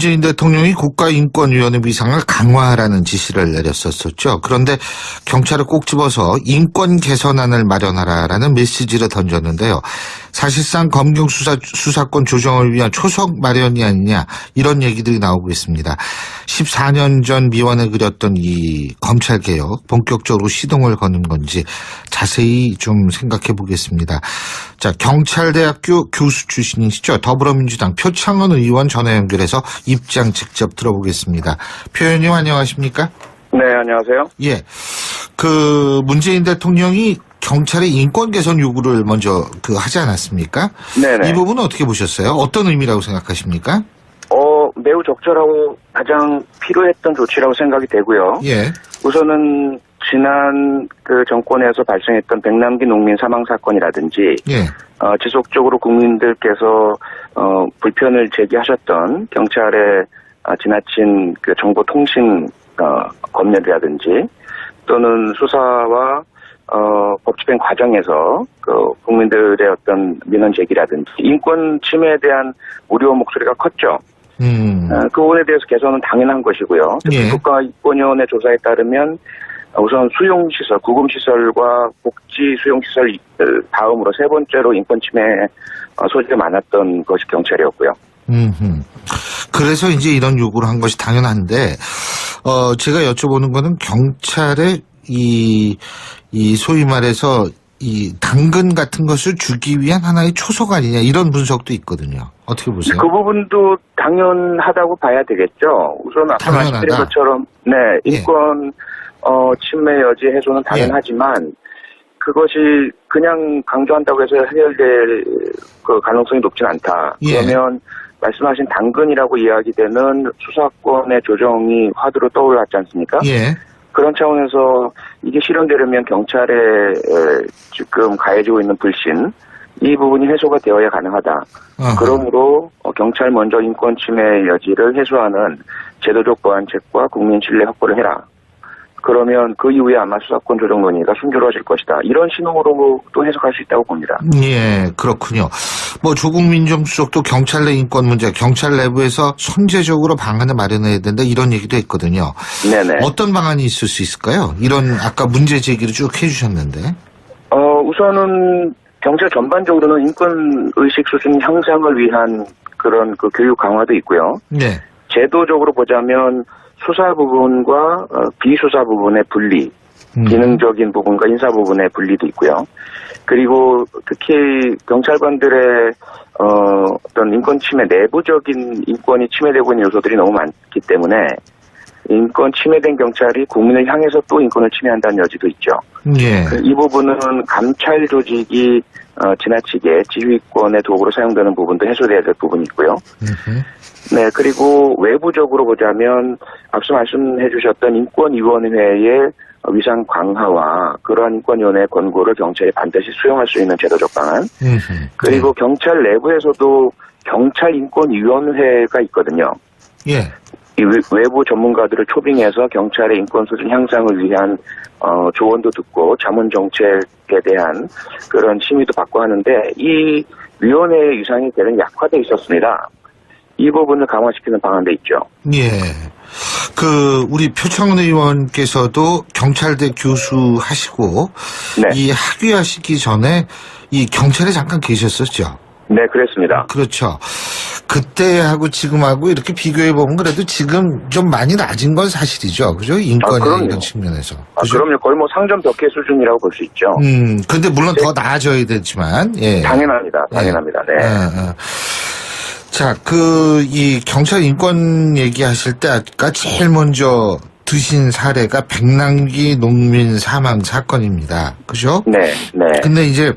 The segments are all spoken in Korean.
문재인 대통령이 국가인권위원회 위상을 강화하라는 지시를 내렸었었죠. 그런데 경찰을 꼭 집어서 인권 개선안을 마련하라라는 메시지를 던졌는데요. 사실상 검경 수사, 수사권 조정을 위한 초석 마련이 아니냐 이런 얘기들이 나오고 있습니다. 14년 전 미완에 그렸던 이 검찰개혁 본격적으로 시동을 거는 건지 자세히 좀 생각해 보겠습니다. 자, 경찰대학교 교수 출신이시죠. 더불어민주당 표창원 의원 전화 연결해서 입장 직접 들어보겠습니다. 표 의원님 안녕하십니까? 네, 안녕하세요. 예. 그 문재인 대통령이 경찰의 인권 개선 요구를 먼저 그 하지 않았습니까? 네네. 이 부분은 어떻게 보셨어요? 어떤 의미라고 생각하십니까? 어, 매우 적절하고 가장 필요했던 조치라고 생각이 되고요. 예. 우선은 지난 그 정권에서 발생했던 백남기 농민 사망 사건이라든지 예. 어, 지속적으로 국민들께서 어, 불편을 제기하셨던 경찰의 어, 지나친 그 정보 통신 어, 검열이라든지 또는 수사와 어, 법집행 과정에서 그 국민들의 어떤 민원 제기라든지 인권 침해에 대한 우려 목소리가 컸죠. 음. 어, 그 부분에 대해서 개선은 당연한 것이고요. 특히 예. 국가인권위원회 조사에 따르면 우선 수용시설, 구금시설과 복지 수용시설 다음으로 세 번째로 인권 침해 어, 소지가 많았던 것이 경찰이었고요. 음. 그래서 이제 이런 요구를 한 것이 당연한데, 어, 제가 여쭤보는 거는 경찰의 이, 이 소위 말해서 이 당근 같은 것을 주기 위한 하나의 초석 아니냐 이런 분석도 있거든요. 어떻게 보세요? 그 부분도 당연하다고 봐야 되겠죠. 우선 아까 당연하다. 말씀드린 것처럼 네 예. 인권 어, 침해 여지 해소는 당연하지만 그것이 그냥 강조한다고 해서 해결될 그 가능성이 높진 않다. 예. 그러면 말씀하신 당근이라고 이야기되는 수사권의 조정이 화두로 떠올랐지 않습니까? 예. 그런 차원에서 이게 실현되려면 경찰에 에, 지금 가해지고 있는 불신 이 부분이 해소가 되어야 가능하다. 어허. 그러므로 어, 경찰 먼저 인권 침해 여지를 해소하는 제도적 보완책과 국민 신뢰 확보를 해라. 그러면 그 이후에 아마 수사권 조정 논의가 순조로워질 것이다. 이런 신호로 또 해석할 수 있다고 봅니다. 예, 그렇군요. 뭐 조국 민정수석도 경찰 내 인권 문제, 경찰 내부에서 선제적으로 방안을 마련해야 된다 이런 얘기도 했거든요. 네네. 어떤 방안이 있을 수 있을까요? 이런 아까 문제 제기를 쭉 해주셨는데. 어, 우선은 경찰 전반적으로는 인권 의식 수준 향상을 위한 그런 그 교육 강화도 있고요. 네. 제도적으로 보자면 수사 부분과 어, 비수사 부분의 분리, 음. 기능적인 부분과 인사 부분의 분리도 있고요. 그리고 특히 경찰관들의 어, 어떤 인권 침해, 내부적인 인권이 침해되고 있는 요소들이 너무 많기 때문에 인권 침해된 경찰이 국민을 향해서 또 인권을 침해한다는 여지도 있죠. 예. 그이 부분은 감찰 조직이 어, 지나치게 지휘권의 도구로 사용되는 부분도 해소돼야 될 부분이 있고요. 네, 그리고 외부적으로 보자면 앞서 말씀해 주셨던 인권위원회의 위상 강화와 그러한 인권위원회 권고를 경찰이 반드시 수용할 수 있는 제도적 방안. 그리고 경찰 내부에서도 경찰 인권위원회가 있거든요. 예. 이 외- 외부 전문가들을 초빙해서 경찰의 인권 수준 향상을 위한 어, 조언도 듣고 자문 정책에 대한 그런 심의도 받고 하는데 이 위원회의 위상이 되는 약화돼 있었습니다. 이 부분을 강화시키는 방안도 있죠. 예. 그 우리 표창원 의원께서도 경찰대 교수 하시고 네, 이 학위하시기 전에 이 경찰에 잠깐 계셨었죠. 네 그랬습니다. 그렇죠. 그때하고 지금하고 이렇게 비교해 보면 그래도 지금 좀 많이 낮은 건 사실이죠. 그죠? 인권의 아. 이런 측면에서. 아, 그죠? 그럼요. 거의 뭐 상점 덕회 수준이라고 볼 수 있죠. 음, 근데 물론 더 나아져야 되지만, 예. 당연합니다. 당연합니다. 네. 어, 어. 자, 그, 이 경찰 인권 얘기하실 때 아까 제일 먼저 드신 사례가 백남기 농민 사망 사건입니다. 그죠? 네, 네. 근데 이제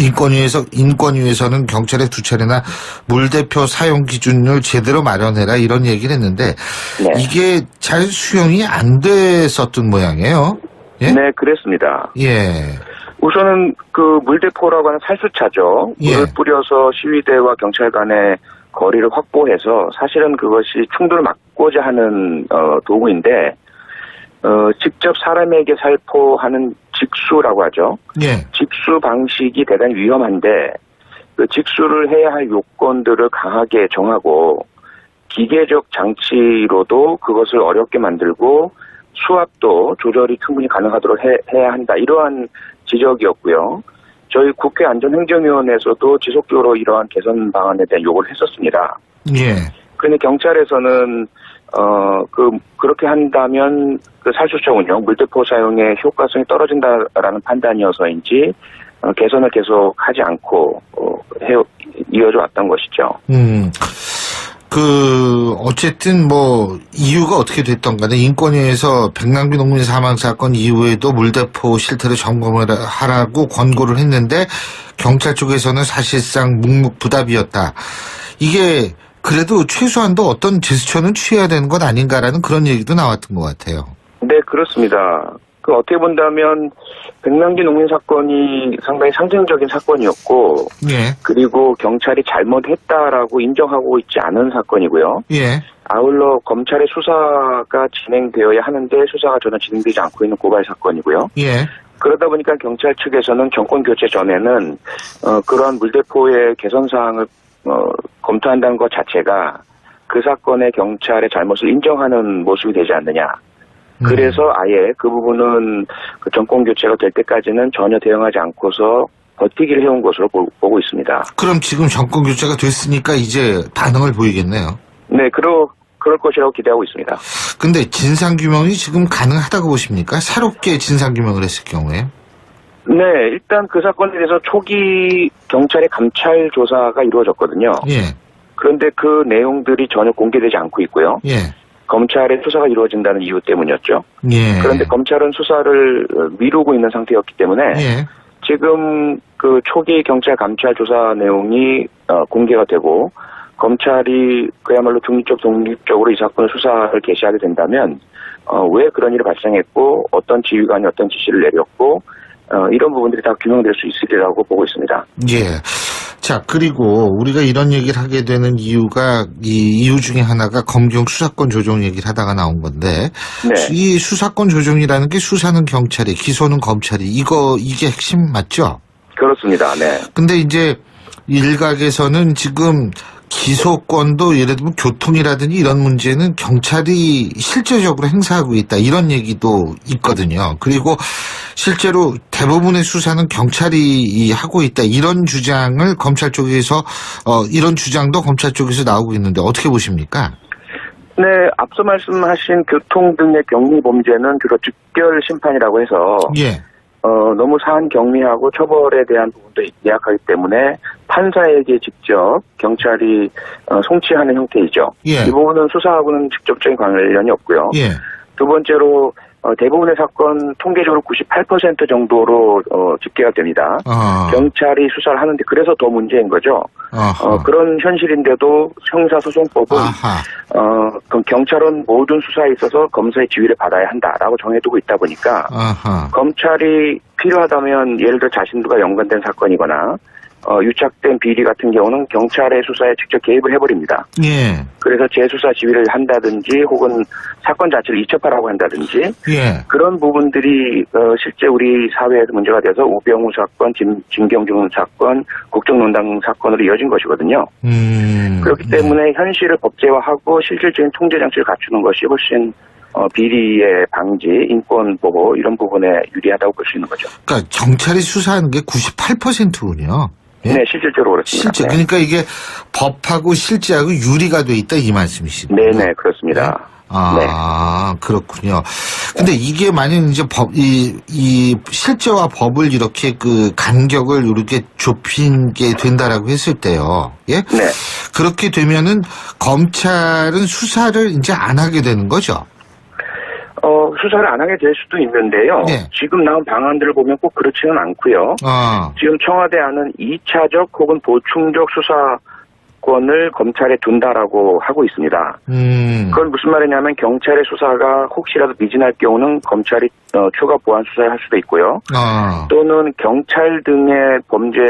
인권위에서 인권위에서는 경찰에 두 차례나 물대표 사용 기준을 제대로 마련해라 이런 얘기를 했는데 네. 이게 잘 수용이 안 됐었던 모양이에요. 예? 네, 그랬습니다. 예. 우선은 그 물대포라고 하는 살수차죠. 예. 물을 뿌려서 시위대와 경찰 간의 거리를 확보해서 사실은 그것이 충돌을 막고자 하는 어, 도구인데 어, 직접 사람에게 살포하는 직수라고 하죠. 예. 직수 방식이 대단히 위험한데 그 직수를 해야 할 요건들을 강하게 정하고 기계적 장치로도 그것을 어렵게 만들고 수압도 조절이 충분히 가능하도록 해, 해야 한다. 이러한 지적이었고요. 저희 국회 안전행정위원회에서도 지속적으로 이러한 개선 방안에 대한 요구를 했었습니다. 예. 그런데 경찰에서는 어 그 그렇게 한다면 그 살수처 운영 물대포 사용의 효과성이 떨어진다라는 판단이어서인지 어, 개선을 계속 하지 않고 어, 해 이어져 왔던 것이죠. 음. 그 어쨌든 뭐 이유가 어떻게 됐던 간에 인권위에서 백남기 농민 사망 사건 이후에도 물대포 실태를 점검을 하라고 권고를 했는데 경찰 쪽에서는 사실상 묵묵부답이었다. 이게 그래도 최소한도 어떤 제스처는 취해야 되는 것 아닌가라는 그런 얘기도 나왔던 것 같아요. 네 그렇습니다. 그 어떻게 본다면 백남기 농민 사건이 상당히 상징적인 사건이었고 예, 그리고 경찰이 잘못했다라고 인정하고 있지 않은 사건이고요. 예, 아울러 검찰의 수사가 진행되어야 하는데 수사가 전혀 진행되지 않고 있는 고발 사건이고요. 예, 그러다 보니까 경찰 측에서는 정권 교체 전에는 어, 그러한 물대포의 개선 사항을 어, 검토한다는 것 자체가 그 사건의 경찰의 잘못을 인정하는 모습이 되지 않느냐. 음. 그래서 아예 그 부분은 그 정권 교체가 될 때까지는 전혀 대응하지 않고서 버티기를 해온 것으로 보, 보고 있습니다. 그럼 지금 정권 교체가 됐으니까 이제 반응을 보이겠네요. 네, 그러, 그럴 것이라고 기대하고 있습니다. 근데 진상규명이 지금 가능하다고 보십니까? 새롭게 진상규명을 했을 경우에? 네, 일단 그 사건에 대해서 초기 경찰의 감찰 조사가 이루어졌거든요. 예, 그런데 그 내용들이 전혀 공개되지 않고 있고요. 예, 검찰의 수사가 이루어진다는 이유 때문이었죠. 예. 그런데 검찰은 수사를 어, 미루고 있는 상태였기 때문에 예, 지금 그 초기 경찰 감찰 조사 내용이 어, 공개가 되고 검찰이 그야말로 중립적 독립적으로 이 사건을 수사를 개시하게 된다면 어, 왜 그런 일이 발생했고 어떤 지휘관이 어떤 지시를 내렸고 어, 이런 부분들이 다 규명될 수 있으리라고 보고 있습니다. 예. 자, 그리고 우리가 이런 얘기를 하게 되는 이유가, 이 이유 중에 하나가 검경 수사권 조정 얘기를 하다가 나온 건데, 네. 이 수사권 조정이라는 게 수사는 경찰이, 기소는 검찰이, 이거, 이게 핵심 맞죠? 그렇습니다. 네. 근데 이제 일각에서는 지금 기소권도 예를 들면 교통이라든지 이런 문제는 경찰이 실제적으로 행사하고 있다 이런 얘기도 있거든요. 그리고 실제로 대부분의 수사는 경찰이 이 하고 있다 이런 주장을 검찰 쪽에서 어 이런 주장도 검찰 쪽에서 나오고 있는데 어떻게 보십니까? 네, 앞서 말씀하신 교통 등의 경미 범죄는 주로 즉결 심판이라고 해서 예, 어, 너무 사안 경미하고 처벌에 대한 부분도 미약하기 때문에 판사에게 직접 경찰이 어, 송치하는 형태이죠. 예. 이 부분은 수사하고는 직접적인 관련이 없고요. 예, 두 번째로 어, 대부분의 사건 통계적으로 98% 정도로 어, 집계가 됩니다. 어, 경찰이 수사를 하는데 그래서 더 문제인 거죠. 어, 그런 현실인데도 형사소송법은 어, 경찰은 모든 수사에 있어서 검사의 지휘를 받아야 한다라고 정해두고 있다 보니까 아하, 검찰이 필요하다면 예를 들어 자신들과 연관된 사건이거나 어, 유착된 비리 같은 경우는 경찰의 수사에 직접 개입을 해버립니다. 예, 그래서 재수사 지휘를 한다든지 혹은 사건 자체를 이첩하라고 한다든지 예, 그런 부분들이 어, 실제 우리 사회에서 문제가 돼서 우병우 사건, 김, 김경준 사건, 국정농단 사건으로 이어진 것이거든요. 음, 그렇기 예. 때문에 현실을 법제화하고 실질적인 통제 장치를 갖추는 것이 훨씬 어, 비리의 방지, 인권 보호 이런 부분에 유리하다고 볼 수 있는 거죠. 그러니까 경찰이 수사하는 게 98%군요. 예? 네, 실질적으로 그렇습니다. 실제 그러니까 이게 법하고 실제하고 유리가 돼 있다 이 말씀이시죠? 네, 네, 그렇습니다. 아 그렇군요. 근데 이게 만약 이제 법 이 이 실제와 법을 이렇게 그 간격을 이렇게 좁힌 게 된다라고 했을 때요. 예? 네. 그렇게 되면은 검찰은 수사를 이제 안 하게 되는 거죠. 어, 수사를 안 하게 될 수도 있는데요. 네. 지금 나온 방안들을 보면 꼭 그렇지는 않고요. 아, 지금 청와대 안은 2차적 혹은 보충적 수사 권을 검찰에 둔다라고 하고 있습니다. 음, 그건 무슨 말이냐면 경찰의 수사가 혹시라도 미진할 경우는 검찰이 어, 추가 보완 수사를 할 수도 있고요. 아, 또는 경찰 등의 범죄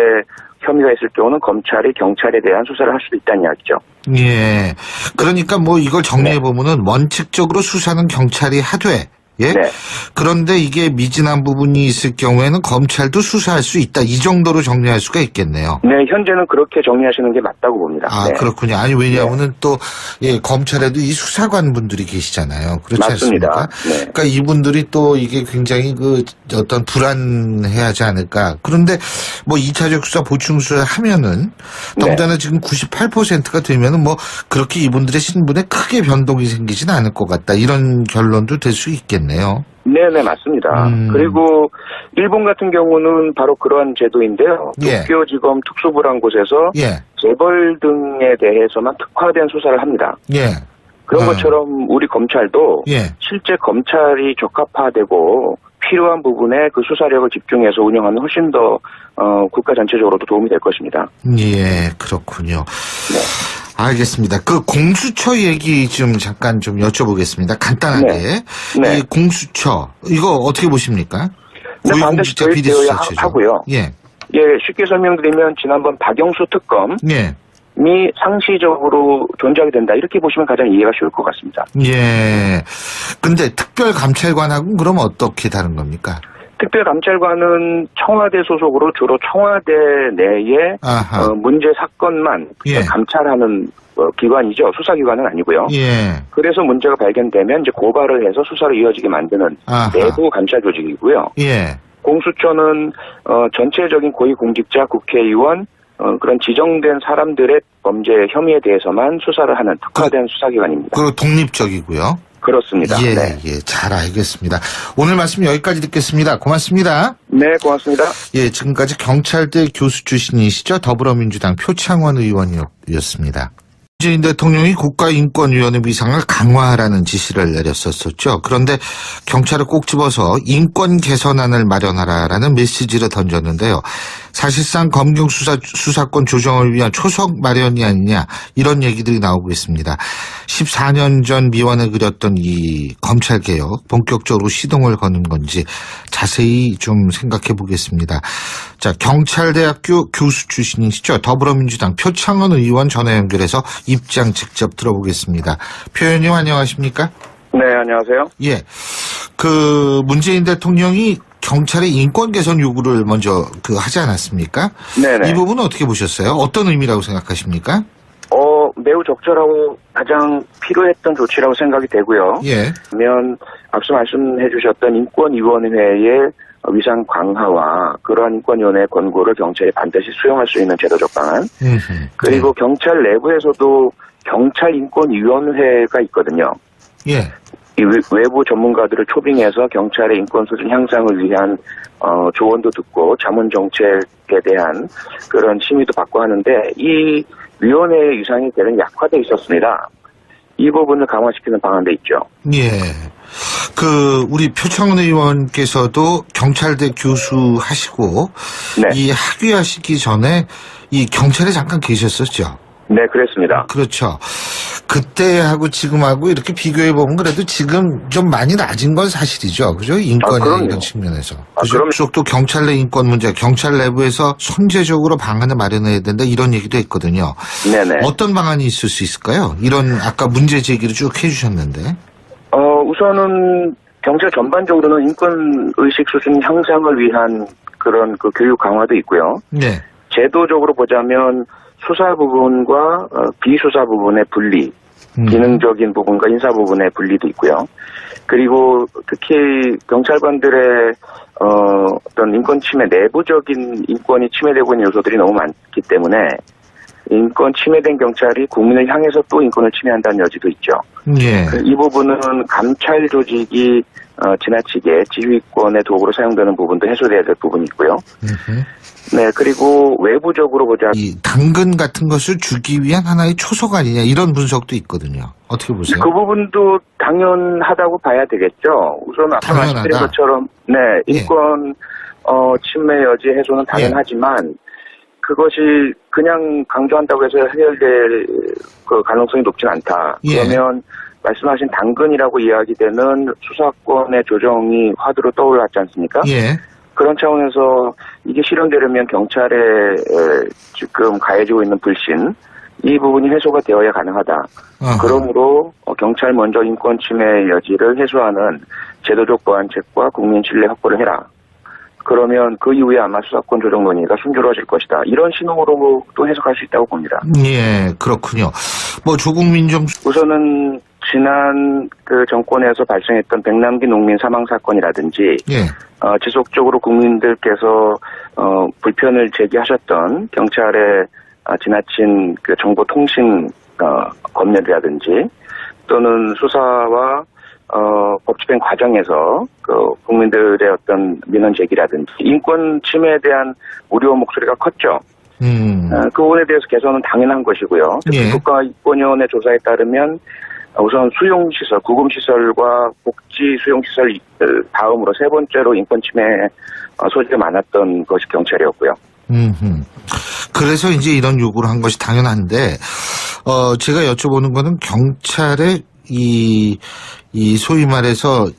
혐의가 있을 경우는 검찰이 경찰에 대한 수사를 할 수도 있다는 이야기죠. 예. 그러니까 뭐 이걸 정리해 보면은 원칙적으로 수사는 경찰이 하되 예. 네. 그런데 이게 미진한 부분이 있을 경우에는 검찰도 수사할 수 있다. 이 정도로 정리할 수가 있겠네요. 네, 현재는 그렇게 정리하시는 게 맞다고 봅니다. 아, 네. 그렇군요. 아니, 왜냐하면은 또, 예, 검찰에도 이 수사관 분들이 계시잖아요. 그렇지 맞습니다. 않습니까? 네. 그러니까 이분들이 또 이게 굉장히 그 어떤 불안해하지 않을까. 그런데 뭐 2차적 수사 보충 수사 하면은 네. 더군다나 지금 98%가 되면은 뭐 그렇게 이분들의 신분에 크게 변동이 생기진 않을 것 같다. 이런 결론도 될 수 있겠네요. 네네 맞습니다. 음. 그리고 일본 같은 경우는 바로 그러한 제도인데요. 예. 도쿄지검 특수부란 곳에서 예, 재벌 등에 대해서만 특화된 수사를 합니다. 예, 그런 아. 것처럼 우리 검찰도 예. 실제 검찰이 적합화되고 필요한 부분에 그 수사력을 집중해서 운영하면 훨씬 더 어, 국가 전체적으로도 도움이 될 것입니다. 예, 그렇군요. 네. 알겠습니다. 그 공수처 얘기 좀 잠깐 좀 여쭤보겠습니다. 간단하게. 네. 이 공수처, 이거 어떻게 보십니까? 네, 반드시 비리수사처죠. 하고요. 예, 예, 쉽게 설명드리면 지난번 박영수 특검이 예, 상시적으로 존재하게 된다 이렇게 보시면 가장 이해가 쉬울 것 같습니다. 예. 근데 특별감찰관하고는 그럼 어떻게 다른 겁니까? 특별감찰관은 청와대 소속으로 주로 청와대 내에. 어, 문제 사건만 예. 감찰하는 어, 기관이죠. 수사기관은 아니고요. 예, 그래서 문제가 발견되면 이제 고발을 해서 수사로 이어지게 만드는 아하. 내부 감찰 조직이고요. 예, 공수처는 어, 전체적인 고위공직자, 국회의원 어, 그런 지정된 사람들의 범죄 혐의에 대해서만 수사를 하는 특화된 수사기관입니다. 그리고 독립적이고요. 그렇습니다. 예, 네. 예, 잘 알겠습니다. 오늘 말씀 여기까지 듣겠습니다. 고맙습니다. 네, 고맙습니다. 예, 지금까지 경찰대 교수 출신이시죠? 더불어민주당 표창원 의원이었습니다. 문재인 대통령이 국가인권위원회 위상을 강화하라는 지시를 내렸었었죠. 그런데 경찰을 꼭 집어서 인권 개선안을 마련하라라는 메시지를 던졌는데요. 사실상 검경 수사 수사권 조정을 위한 초석 마련이 아니냐 이런 얘기들이 나오고 있습니다. 14년 전 미완을 그렸던 이 검찰 개혁 본격적으로 시동을 거는 건지 자세히 좀 생각해 보겠습니다. 자, 경찰대학교 교수 출신이시죠. 더불어민주당 표창원 의원 전화 연결해서 입장 직접 들어보겠습니다. 표 의원님 안녕하십니까? 네, 안녕하세요. 예. 그 문재인 대통령이 경찰의 인권 개선 요구를 먼저 그 하지 않았습니까? 네네. 이 부분은 어떻게 보셨어요? 어떤 의미라고 생각하십니까? 어, 매우 적절하고 가장 필요했던 조치라고 생각이 되고요. 예. 그러면 앞서 말씀해 주셨던 인권위원회의 위상 강화와 그러한 인권위원회의 권고를 경찰이 반드시 수용할 수 있는 제도적 방안. 그리고 경찰 내부에서도 경찰 인권위원회가 있거든요. 예. 예. 이 외- 외부 전문가들을 초빙해서 경찰의 인권 수준 향상을 위한 어, 조언도 듣고 자문 정책에 대한 그런 심의도 받고 하는데 이 위원회의 위상이 되는 약화돼 있었습니다. 이 부분을 강화시키는 방안도 있죠. 예. 그 우리 표창원 의원께서도 경찰대 교수 하시고 네, 이 학위하시기 전에 이 경찰에 잠깐 계셨었죠. 네 그랬습니다. 그렇죠. 그때하고 지금하고 이렇게 비교해 보면 그래도 지금 좀 많이 낮은 건 사실이죠. 그죠? 인권이나 아. 이런 측면에서. 아, 그죠? 그럼요. 쪽도 경찰 내 인권 문제, 경찰 내부에서 선제적으로 방안을 마련해야 된다 이런 얘기도 했거든요. 네네. 어떤 방안이 있을 수 있을까요? 이런 아까 문제 제기를 쭉 해주셨는데. 어, 우선은 경찰 전반적으로는 인권 의식 수준 향상을 위한 그런 그 교육 강화도 있고요. 네. 제도적으로 보자면 수사 부분과 어, 비수사 부분의 분리, 음. 기능적인 부분과 인사 부분의 분리도 있고요. 그리고 특히 경찰관들의 어, 어떤 인권 침해, 내부적인 인권이 침해되고 있는 요소들이 너무 많기 때문에 인권 침해된 경찰이 국민을 향해서 또 인권을 침해한다는 여지도 있죠. 예. 그이 부분은 감찰 조직이 어, 지나치게 지휘권의 도구로 사용되는 부분도 해소돼야 될 부분이 있고요. 음흠. 네, 그리고 외부적으로 보자. 이 당근 같은 것을 주기 위한 하나의 초석 아니냐 이런 분석도 있거든요. 어떻게 보세요? 그 부분도 당연하다고 봐야 되겠죠. 우선 아까 당연하다. 말씀드린 것처럼 네 예. 인권 어, 침해 여지 해소는 당연하지만 그것이 그냥 강조한다고 해서 해결될 그 가능성이 높진 않다. 예. 그러면 말씀하신 당근이라고 이야기되는 수사권의 조정이 화두로 떠올랐지 않습니까? 예. 그런 차원에서 이게 실현되려면 경찰에 에, 지금 가해지고 있는 불신 이 부분이 해소가 되어야 가능하다. 어허. 그러므로 어, 경찰 먼저 인권 침해 여지를 해소하는 제도적 보완책과 국민 신뢰 확보를 해라. 그러면 그 이후에 아마 수사권 조정 논의가 순조로워질 것이다. 이런 신호로 또 해석할 수 있다고 봅니다. 예, 그렇군요. 뭐 조국 민정 우선은 지난 그 정권에서 발생했던 백남기 농민 사망 사건이라든지 예. 어, 지속적으로 국민들께서 어, 불편을 제기하셨던 경찰의 아, 지나친 그 정보통신 어, 검열이라든지 또는 수사와 어, 법 집행 과정에서 그 국민들의 어떤 민원 제기라든지 인권 침해에 대한 우려 목소리가 컸죠. 음. 어, 그 부분에 대해서 개선은 당연한 것이고요. 예. 국가인권위원회 조사에 따르면 우선 수용시설, 구금시설과 복지 수용시설 다음으로 세 번째로 인권 침해 어, 소지가 많았던 것이 경찰이었고요. 음. 그래서 이제 이런 요구를 한 것이 당연한데 어 제가 여쭤보는 거는 경찰의 이, 이 소위 말해서